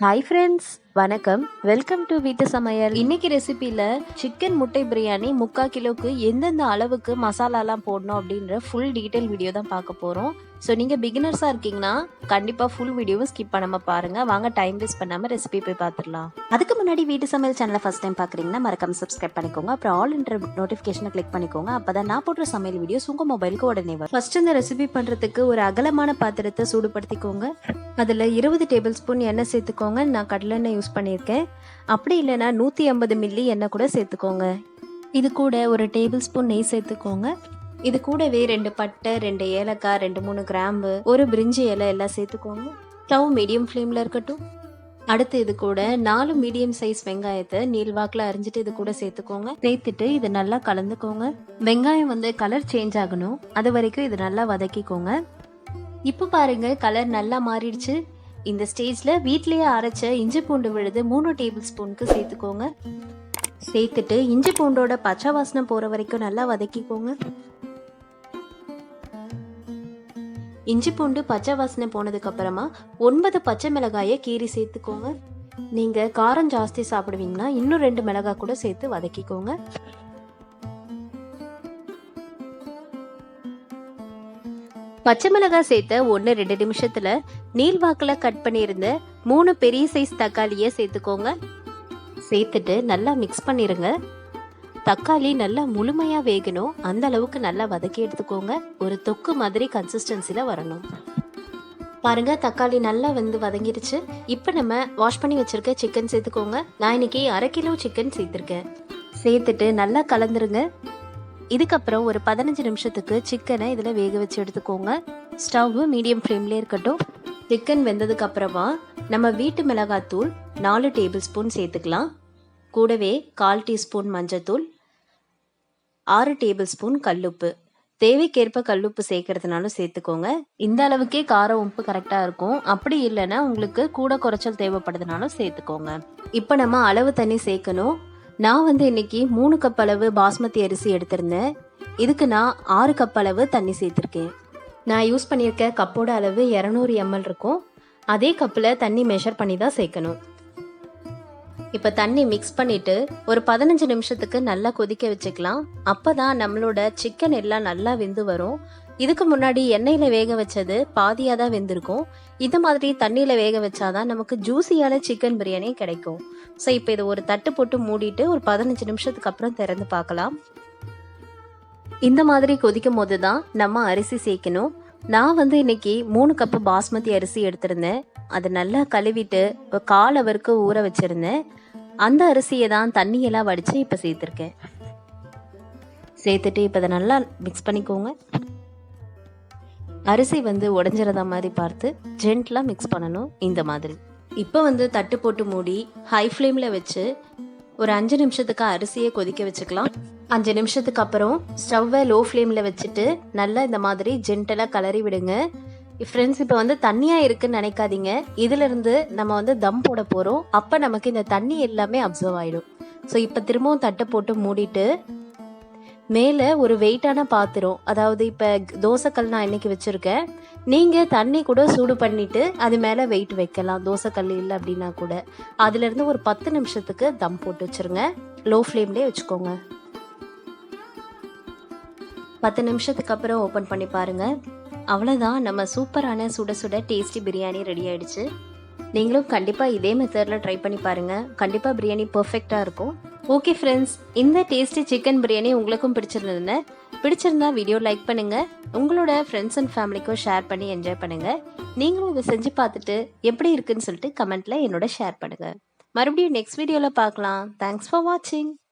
Hi friends வணக்கம். Welcome to வீட்டு சமையல். இன்னைக்கு ரெசிபியில் சிக்கன் முட்டை பிரியாணி முக்கா கிலோக்கு எந்தெந்த அளவுக்கு மசாலாலாம் போடணும் அப்படின்ற ஃபுல் டீட்டெயில் வீடியோ தான் பார்க்க போகிறோம் ஸோ நீங்கள் பிகினர்ஸாக இருக்கீங்கன்னா கண்டிப்பாக ஃபுல் வீடியோவும் ஸ்கிப் பண்ணாமல் பாருங்கள் வாங்க டைம் வேஸ்ட் பண்ணாமல் ரெசிபி போய் பார்த்துடலாம். அதுக்கு முன்னாடி வீட்டு சமையல் சேனலை ஃபஸ்ட் டைம் பார்க்குறீங்கன்னா மறக்காம சப்ஸ்கிரைப் பண்ணிக்கோங்க. அப்புறம் ஆல் இன்டர் நோட்டிஃபிகேஷனை கிளிக் பண்ணிக்கோங்க. அப்போ தான் நான் போடுற சமையல் வீடியோஸ் உங்கள் மொபைலுக்கு உடனே வரும். ஃபர்ஸ்ட் இந்த ரெசிபி பண்ணுறதுக்கு ஒரு அகலமான பாத்திரத்தை சூடுபடுத்திக்கோங்க. அதில் இருபது டேபிள் ஸ்பூன் எண்ணெய் சேர்த்துக்கோங்க. நான் கடலெண்ணெய் யூஸ் பண்ணியிருக்கேன் அப்படி இல்லைன்னா நூற்றி ஐம்பது மில்லி எண்ணெய் கூட சேர்த்துக்கோங்க. இது கூட ஒரு டேபிள் ஸ்பூன் நெய் சேர்த்துக்கோங்க. இது கூடவே ரெண்டு பட்டை ரெண்டு ஏலக்காய் ரெண்டு மூணு கிராம்பு ஒரு பிரிஞ்சி இலை எல்லாம் சேர்த்துக்கோங்க. ஸ்டவ் மீடியம் ஃப்ளேமில் இருக்கட்டும். அடுத்து இது கூட நாலு மீடியம் சைஸ் வெங்காயத்தை நீள்வாக்கில் அரிஞ்சிட்டு இது கூட சேர்த்துக்கோங்க. சேர்த்துட்டு இது நல்லா கலந்துக்கோங்க. வெங்காயம் வந்து கலர் சேஞ்ச் ஆகணும். அது வரைக்கும் இது நல்லா வதக்கிக்கோங்க. இப்போ பாருங்க கலர் நல்லா மாறிடுச்சு. இந்த ஸ்டேஜில் வீட்லேயே அரைச்ச இஞ்சி பூண்டு விழுது மூணு டேபிள் ஸ்பூனுக்கு சேர்த்துக்கோங்க. சேர்த்துட்டு இஞ்சி பூண்டோட பச்சை வாசனை போகிற வரைக்கும் நல்லா வதக்கிக்கோங்க. இஞ்சி பூண்டு பச்சை வாசனை போனதுக்கப்புறமா ஒன்பது பச்சை மிளகாயை கீறி சேர்த்துக்கோங்க. நீங்கள் காரம் ஜாஸ்தி சாப்பிடுவீங்கன்னா இன்னும் ரெண்டு மிளகாய் கூட சேர்த்து வதக்கிக்கோங்க. பச்சை மிளகாய் சேர்த்த ஒன்று ரெண்டு நிமிஷத்தில் நீள்வாக்கில் கட் பண்ணியிருந்த மூணு பெரிய சைஸ் தக்காளியை சேர்த்துக்கோங்க. சேர்த்துட்டு நல்லா மிக்ஸ் பண்ணிருங்க. தக்காளி நல்லா முழுமையாக வேகணும். அந்த அளவுக்கு நல்லா வதக்கி எடுத்துக்கோங்க. ஒரு தொக்கு மாதிரி கன்சிஸ்டன்சியில் வரணும். பாருங்க தக்காளி நல்லா வந்து வதங்கிடுச்சு இப்போ நம்ம வாஷ் பண்ணி வச்சிருக்க சிக்கன் சேர்த்துக்கோங்க. நான் இன்னைக்கு அரை கிலோ சிக்கன் சேர்த்துருக்கேன். சேர்த்துட்டு நல்லா கலந்துருங்க. இதுக்கப்புறம் ஒரு பதினஞ்சு நிமிஷத்துக்கு சிக்கனை இதில் வேக வச்சு எடுத்துக்கோங்க. ஸ்டவ் மீடியம் ஃப்ளேம்லேயே இருக்கட்டும். சிக்கன் வெந்ததுக்கு அப்புறமா நம்ம வீட்டு மிளகாத்தூள் நாலு டேபிள் ஸ்பூன் சேர்த்துக்கலாம். கூடவே கால் டீஸ்பூன் மஞ்சத்தூள் ஆறு டேபிள் ஸ்பூன் கல்லுப்பு. தேவைக்கேற்ப கல்லுப்பு சேர்க்கறதுனாலும் சேர்த்துக்கோங்க. இந்த அளவுக்கே காரம் உப்பு கரெக்டாக இருக்கும். அப்படி இல்லைன்னா உங்களுக்கு கூட குறைச்சல் தேவைப்படுதுனாலும் சேர்த்துக்கோங்க. இப்போ நம்ம அளவு தண்ணி சேர்க்கணும். நான் வந்து இன்னைக்கு மூணு கப் அளவு பாஸ்மதி அரிசி எடுத்திருந்தேன். இதுக்கு நான் ஆறு கப் அளவு தண்ணி சேர்த்துருக்கேன். நான் யூஸ் பண்ணியிருக்க கப்போட அளவு இரநூறு எம்எல் இருக்கும். அதே கப்பில் தண்ணி மெஷர் பண்ணி தான் சேர்க்கணும். இப்போ தண்ணி மிக்ஸ் பண்ணிட்டு ஒரு பதினஞ்சு நிமிஷத்துக்கு நல்லா கொதிக்க வச்சுக்கலாம். அப்போ தான் நம்மளோட சிக்கன் எல்லாம் நல்லா வெந்து வரும். இதுக்கு முன்னாடி எண்ணெயில் வேக வச்சது பாதியாக தான் வெந்திருக்கும். இந்த மாதிரி தண்ணியில் வேக வச்சாதான் நமக்கு ஜூஸியான சிக்கன் பிரியாணி கிடைக்கும். ஸோ இப்போ இதை ஒரு தட்டு போட்டு மூடிட்டு ஒரு பதினஞ்சு நிமிஷத்துக்கு அப்புறம் திறந்து பார்க்கலாம். இந்த மாதிரி கொதிக்கும் போது தான் நம்ம அரிசி சேர்க்கணும். நான் வந்து இன்னைக்கு மூணு கப்பு பாஸ்மதி அரிசி எடுத்திருந்தேன். அதை நல்லா கழுவிட்டு கால் அவருக்கு ஊற வச்சிருந்தேன். அந்த அரிசியை தான் தண்ணியெல்லாம் வடித்து இப்போ சேர்த்துருக்கேன். சேர்த்துட்டு இப்போ அதை நல்லா மிக்ஸ் பண்ணிக்கோங்க. அரிசி வந்து உடஞ்சிறதா மாதிரி பார்த்து ஜென்ட்லாக மிக்ஸ் பண்ணணும். இந்த மாதிரி. இப்போ வந்து தட்டு போட்டு மூடி ஹை ஃப்ளேமில் வச்சு ஒரு அஞ்சு நிமிஷத்துக்கு அரிசியை கொதிக்க வச்சுக்கலாம். அஞ்சு நிமிஷத்துக்கு அப்புறம் ஸ்டவ்வை லோ ஃப்ளேமில் வச்சுட்டு நல்லா இந்த மாதிரி ஜென்டலாக கலரி விடுங்க. ஃப்ரெண்ட்ஸ் இப்போ வந்து தண்ணியாக இருக்குன்னு நினைக்காதீங்க. இதிலிருந்து நம்ம வந்து தம் போட போகிறோம் அப்போ நமக்கு இந்த தண்ணி எல்லாமே அப்சர்வ் ஆகிடும் ஸோ இப்போ திரும்பவும் தட்டை போட்டு மூடிட்டு மேலே ஒரு வெயிட்டான பாத்திரம் அதாவது இப்போ தோசைக்கல் நான் இன்னைக்கு வச்சுருக்கேன் நீங்கள் தண்ணி கூட சூடு பண்ணிட்டு அது மேலே வெயிட் வைக்கலாம். தோசைக்கல் இல்லை அப்படின்னா கூட. அதுலேருந்து ஒரு பத்து நிமிஷத்துக்கு தம் போட்டு வச்சுருங்க. லோ ஃப்ளேம்லேயே வச்சுக்கோங்க. பத்து நிமிஷத்துக்கு அப்புறம் ஓப்பன் பண்ணி பாருங்க. அவ்வளோதான் நம்ம சூப்பரான சுட சுட டேஸ்டி பிரியாணி ரெடி ஆயிடுச்சு. நீங்களும் கண்டிப்பாக இதே மெத்தடில் ட்ரை பண்ணி பாருங்கள் கண்டிப்பாக பிரியாணி பர்ஃபெக்டாக இருக்கும். ஓகே ஃப்ரெண்ட்ஸ் இந்த டேஸ்டி சிக்கன் பிரியாணி உங்களுக்கும் பிடிச்சிருந்ததுன்னு பிடிச்சிருந்தா வீடியோ லைக் பண்ணுங்கள் உங்களோட ஃப்ரெண்ட்ஸ் அண்ட் ஃபேமிலிக்கும் ஷேர் பண்ணி என்ஜாய் பண்ணுங்கள் நீங்களும் இதை செஞ்சு பார்த்துட்டு எப்படி இருக்குன்னு சொல்லிட்டு கமெண்ட்டில் என்னோட ஷேர் பண்ணுங்கள் மறுபடியும் நெக்ஸ்ட் வீடியோவில் பார்க்கலாம். தேங்க்ஸ் ஃபார் வாட்சிங்